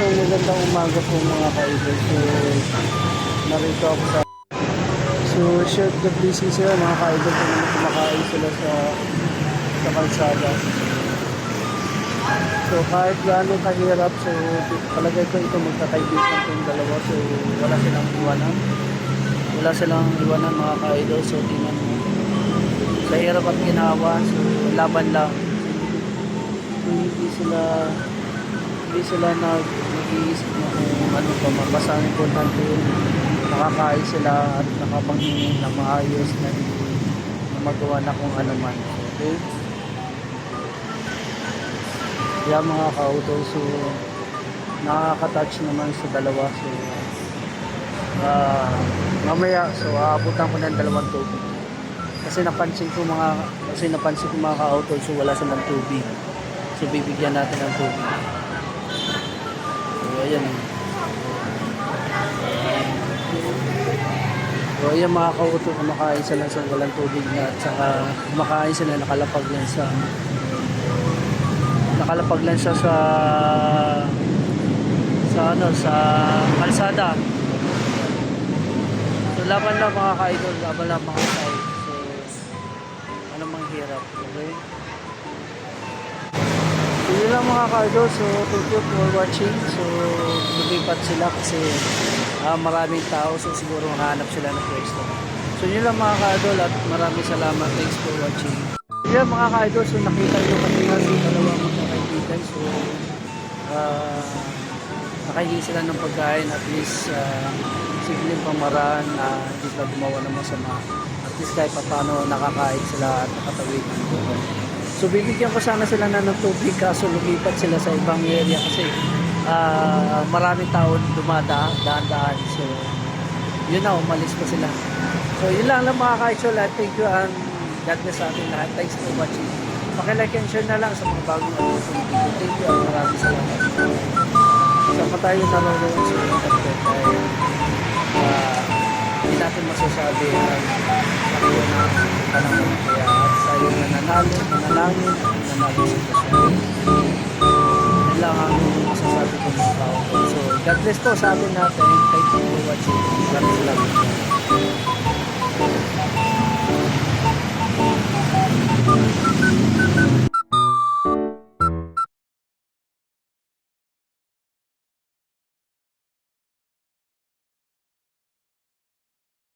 So magandang umaga po mga ka-idol. So narito ako sa So share the blessing sila mga ka-idol kung ano kumakain sila sa sa kalsada. So kahit gaano kahirap, so palagay ko ito magkakaibigan itong dalawa. So wala silang iwanan. Wala silang iwanan mga ka-idol. So tingnan mo. Sa hirap at ginawa, so laban lang. Hindi sila hindi sila nag nag-iisip na kung ano pa man. Basta ang importante yung nakakain sila at nakapanghingi na maayos na na magawa na kung ano man. Okay? Kaya mga ka-auto, so nakaka-touch naman sa dalawa. So, ah mamaya, so aabutan ko ng dalawang tubig. Kasi napansin ko mga, kasi napansin ko mga ka-auto, so wala silang tubig. So bibigyan natin ng tubig. Ayan. So ayan mga ka-auto, kumakain sila sa walang tubig na at saka kumakain sila nakalapag lang sa nakalapag lang siya sa sa ano sa kalsada. So laban lang mga ka-idol laban lang mga ka so ano mang hirap okay lang mga ka-idol so thank you for watching so lumipat sila kasi ah, maraming tao so siguro hanap sila ng pwesto so yun lang mga ka-idol at maraming salamat thanks for watching Yeah, mga ka-idol, so nakita nyo kanina si dalawa magkakaibigan. So, uh, nakahingi sila ng pagkain at least uh, simpleng pamaraan na hindi sila gumawa ng masama. At least kahit pa paano nakakain sila at nakatawid ng tubig. So, bibigyan ko sana sila na ng tubig kaso lumipat sila sa ibang area kasi uh, maraming tao dumadaan, daan-daan. So, yun na, umalis pa sila. So, yun lang lang mga ka-idol. at Thank you and God bless sa ating lahat. Thanks for watching. Pakilike and share na lang sa mga bagong video. Thank you and maraming salamat. Saan pa tayo naroon sa mga nanalangin, at nanalo sa Diyos. Yan lang ang masasabi ko mga tao. So, God bless po sa atin natin. Thank you for watching.